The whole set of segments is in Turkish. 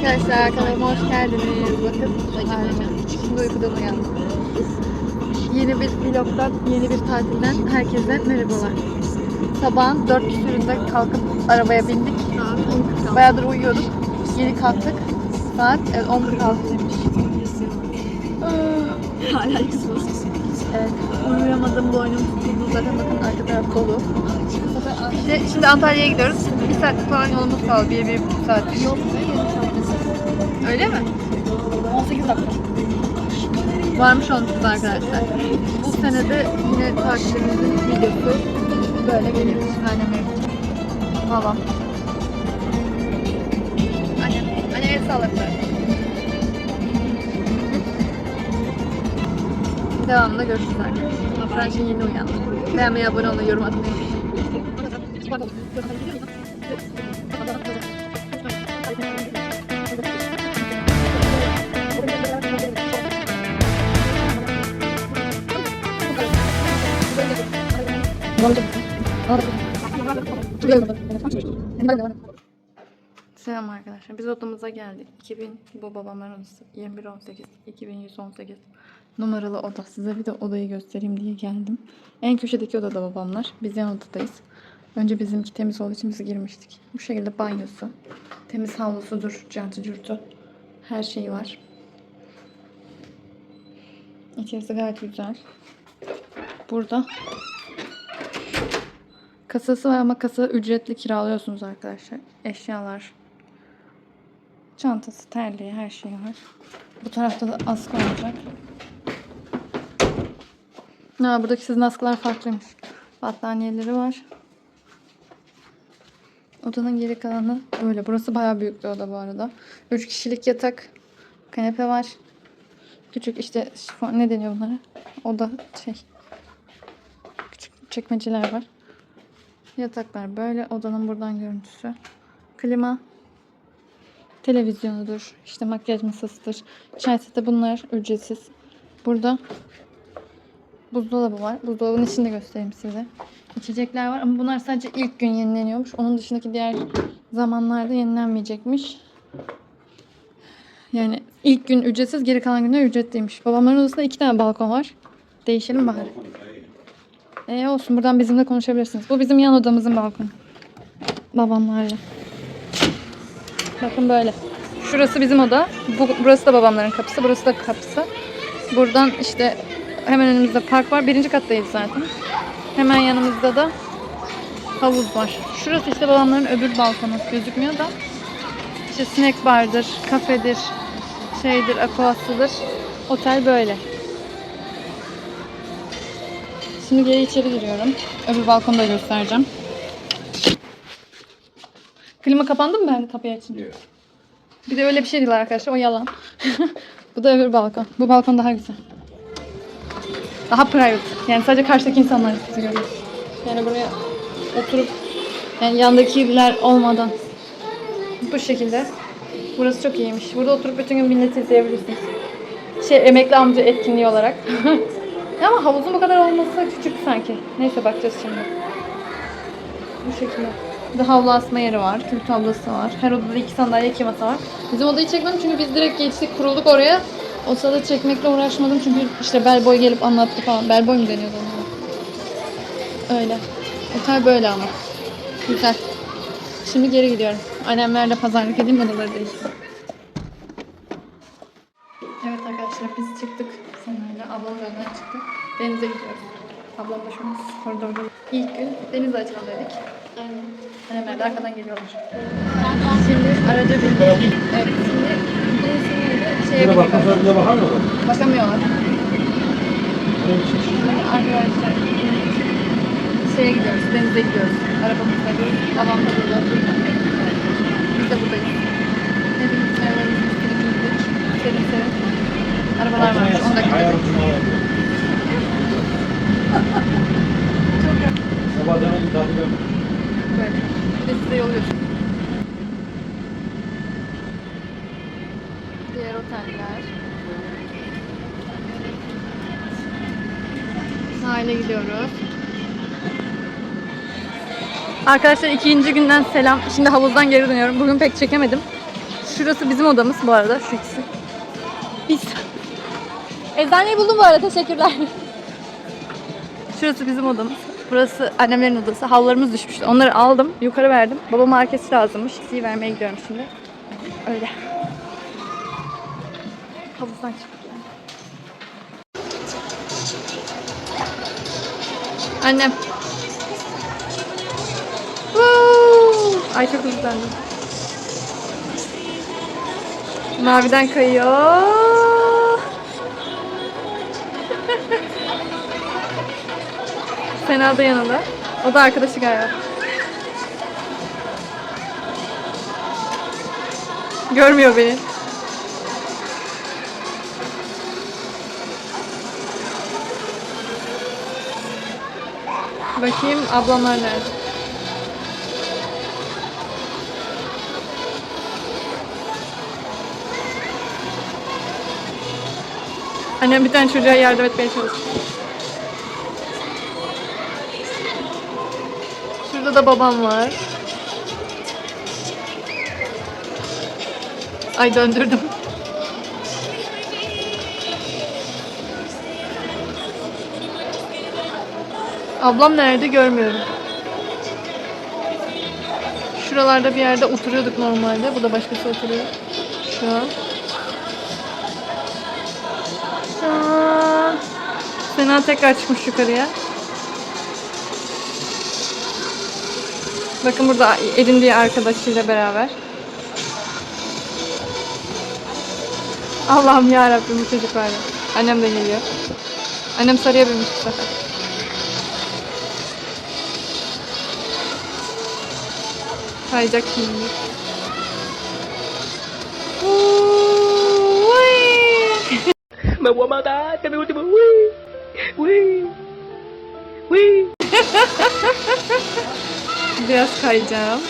Arkadaşlar kanalıma hoş geldiniz. Bakın şimdi uykudan uyandı. Yeni bir vlogdan, yeni bir tatilden herkese merhabalar. Sabahın dört küsüründe kalkıp arabaya bindik. Bayağıdır uyuyorduk. Yeni kalktık. Saat evet, 11.06'ymış. Hala kısmı. Evet, uyuyamadığım boynum tutuldu. Zaten bakın arka taraf dolu. İşte şimdi Antalya'ya gidiyoruz. Bir saatlik falan yolumuz kaldı. Bir, bir buçuk saat. Yok. Öyle mi? 18 dakika. Varmış olmuşuz arkadaşlar. Bu senede yine takilimizin videosu böyle geliyor. Annem evde. Babam. Annem. Annem el sağlıklı. Devamında görüşürüz arkadaşlar. Şimdi yeni uyandım. Beğenmeyi, abone olmayı, yorum atmayı Selam arkadaşlar. Biz odamıza geldik. 2000 bu babamların odası. 2118 2118 numaralı oda. Size bir de odayı göstereyim diye geldim. En köşedeki odada babamlar. Biz yan odadayız. Önce bizimki temiz olduğu için biz girmiştik. Bu şekilde banyosu. Temiz havlusudur. Cartı curtu. Her şeyi var. İçerisi gayet güzel. Burada kasası var ama kasa ücretli kiralıyorsunuz arkadaşlar. Eşyalar, çantası, terliği, her şey var. Bu tarafta da askı olacak. Ha, buradaki sizin askılar farklıymış. Battaniyeleri var. Odanın geri kalanı böyle. Burası bayağı büyük bir oda bu arada. 3 kişilik yatak, kanepe var. Küçük işte ne deniyor bunlara? Oda şey. Küçük çekmeceler var. Yataklar böyle. Odanın buradan görüntüsü. Klima. Televizyonudur. işte makyaj masasıdır. Çay seti bunlar ücretsiz. Burada buzdolabı var. Buzdolabının içini de göstereyim size. İçecekler var ama bunlar sadece ilk gün yenileniyormuş. Onun dışındaki diğer zamanlarda yenilenmeyecekmiş. Yani ilk gün ücretsiz, geri kalan günler ücretliymiş. Babamların odasında iki tane balkon var. Değişelim bari. E olsun buradan bizimle konuşabilirsiniz. Bu bizim yan odamızın balkonu. Babamlarla. Bakın böyle. Şurası bizim oda. Bu, burası da babamların kapısı. Burası da kapısı. Buradan işte hemen önümüzde park var. Birinci kattayız zaten. Hemen yanımızda da havuz var. Şurası işte babamların öbür balkonu. Gözükmüyor da. İşte snack bardır, kafedir, şeydir, aquasıdır. Otel böyle. Şimdi geri içeri giriyorum. Öbür balkonu da göstereceğim. Klima kapandı mı ben kapıyı açınca? Bir de öyle bir şey değil arkadaşlar. O yalan. Bu da öbür balkon. Bu balkon daha güzel. Daha private. Yani sadece karşıdaki insanlar sizi görüyor. Yani buraya oturup yani yandakiler olmadan bu şekilde. Burası çok iyiymiş. Burada oturup bütün gün milleti izleyebilirsiniz. Şey emekli amca etkinliği olarak. Ama havuzun bu kadar olması küçük sanki. Neyse bakacağız şimdi. Bu şekilde. Bir havlu asma yeri var. Kül tablası var. Her odada iki sandalye, iki masa var. Bizim odayı çekmedim çünkü biz direkt geçtik, kurulduk oraya. O sırada çekmekle uğraşmadım çünkü işte bellboy gelip anlattı falan. Bellboy mu deniyordu ona? Öyle. Otel böyle ama. Güzel. Şimdi geri gidiyorum. Annemlerle pazarlık edeyim odaları değiştireyim. Denize gidiyoruz. Ablam da şu an koridorda. İlk gün denize açalım dedik. Aynen. Annemler de arkadan geliyorlar. Şimdi araca bindik. Evet şimdi denizin şeye biniyorlar. bize bakamıyorlar. Bakamıyorlar. Şimdi arkadaşlar şeye gidiyoruz. Denize gidiyoruz. Arabamızda bir. Babam da burada. Biz de buradayız. Hepimiz evlerimizi giydik. Serin serin. Arabalar varmış. 10 dakika. Sabah demedim tatil yok. Böyle. Bir de size yolluyoruz. Diğer oteller. Sahile gidiyoruz. Arkadaşlar ikinci günden selam. Şimdi havuzdan geri dönüyorum. Bugün pek çekemedim. Şurası bizim odamız bu arada. Şu ikisi. Biz. Eczaneyi buldum bu arada. Teşekkürler. Şurası bizim odamız. Burası annemlerin odası. Havlularımız düşmüştü. Onları aldım. Yukarı verdim. Babama marketi lazımmış. İkisiyi vermeye gidiyorum şimdi. Öyle. Havuzdan çıktık. Annem. Woo! Ay çok hızlandım. Maviden kayıyor. Sena da yanında. O da arkadaşı galiba. Görmüyor beni. Bakayım ablamlar nerede? Annem bir tane çocuğa yardım etmeye çalışıyor. Şurada da babam var. Ay döndürdüm. Ablam nerede görmüyorum. Şuralarda bir yerde oturuyorduk normalde. Bu da başkası oturuyor. Şu an. An. Sena tekrar çıkmış yukarıya. Bakın burada edindiği arkadaşıyla beraber. Allah'ım ya Rabbim bu çocuk var ya. Annem de geliyor. Annem sarıya binmiş bu sefer. Kayacak şimdi. Me voy a matar, es mi último. Uy, uy, uy. Biraz kayacağım.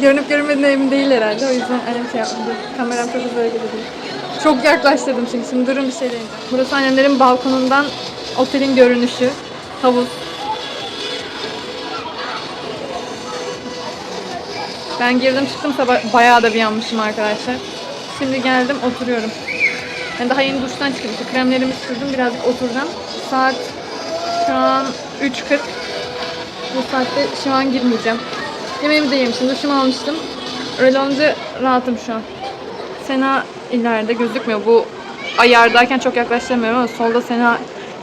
Görünüp görünmediğine emin değil herhalde. O yüzden annem şey yapmadı. Kameram çok hızlı hareket. Çok yaklaştırdım çünkü. Şimdi durun bir şey deneyeceğim. Burası annemlerin balkonundan otelin görünüşü. Havuz. Ben girdim çıktım sabah bayağı da bir yanmışım arkadaşlar. Şimdi geldim oturuyorum. Ben daha yeni duştan çıktım. Kremlerimi sürdüm. Birazcık oturacağım. Saat şu an 3.40. Bu saatte şu an girmeyeceğim. Yemeğimi de yemişim. Duşumu almıştım. Öyle olunca rahatım şu an. Sena ileride gözükmüyor. Bu ayardayken çok yaklaştıramıyorum ama solda Sena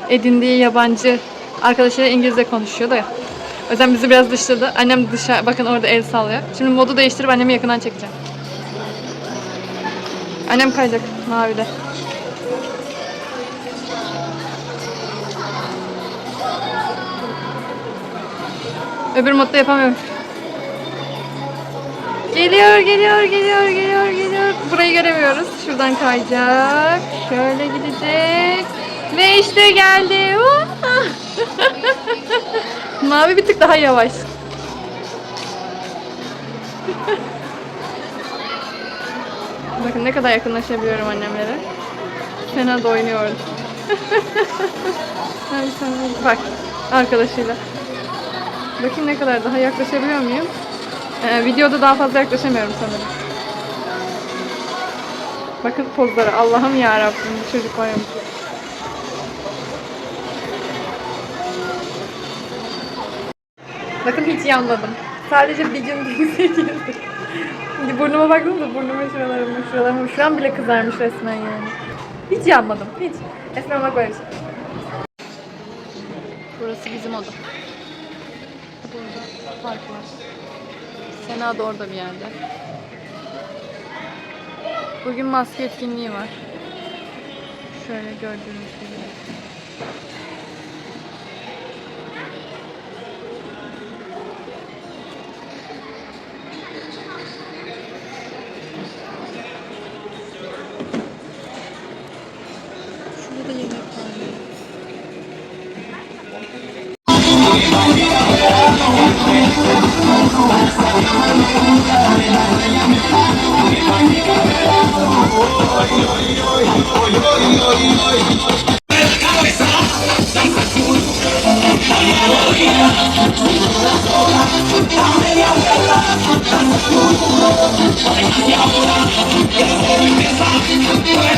edindiği yabancı arkadaşıyla İngilizce konuşuyor da ya. O yüzden bizi biraz dışladı. Annem dışarı, bakın orada el sallıyor. Şimdi modu değiştirip annemi yakından çekeceğim. Annem kayacak mavide. Öbür modda yapamıyorum. Geliyor, geliyor, geliyor, geliyor, geliyor. Burayı göremiyoruz. Şuradan kayacak. Şöyle gidecek. Ve işte geldi. Mavi bir tık daha yavaş. Bakın ne kadar yakınlaşabiliyorum annemlere. Fena da oynuyordu. Bak arkadaşıyla. Bakayım ne kadar daha yaklaşabiliyor muyum? Ee, videoda daha fazla yaklaşamıyorum sanırım. Bakın pozlara. Allah'ım ya Rabbim bu çocuk var ya. Bakın hiç yanmadım. Sadece bir gün girdim. Şimdi burnuma baktınız da burnumun şuralarıma, şuralarıma. Şu an bile kızarmış resmen yani. Hiç yanmadım. Hiç. Esmer bak böyle şey. Burası bizim oda. Burada park var. Sena da orada bir yerde. Bugün maske etkinliği var. Şöyle gördüğünüz gibi. Ahora, ya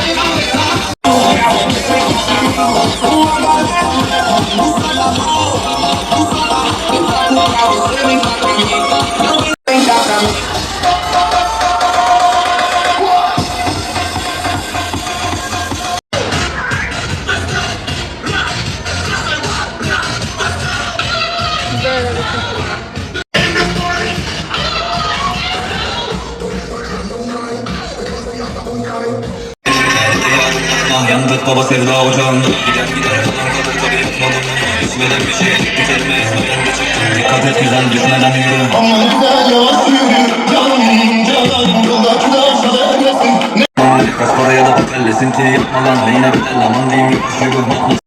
sevda ocağında Gider. Gider falan kalır tabi yapmadım İçmeden bir şey Biterime esmeden de çıktım Dikkat et güzel düşmeden yürü Kas paraya da pakellesin ki yapma lan Neyine bedel aman diyeyim yokuş yürü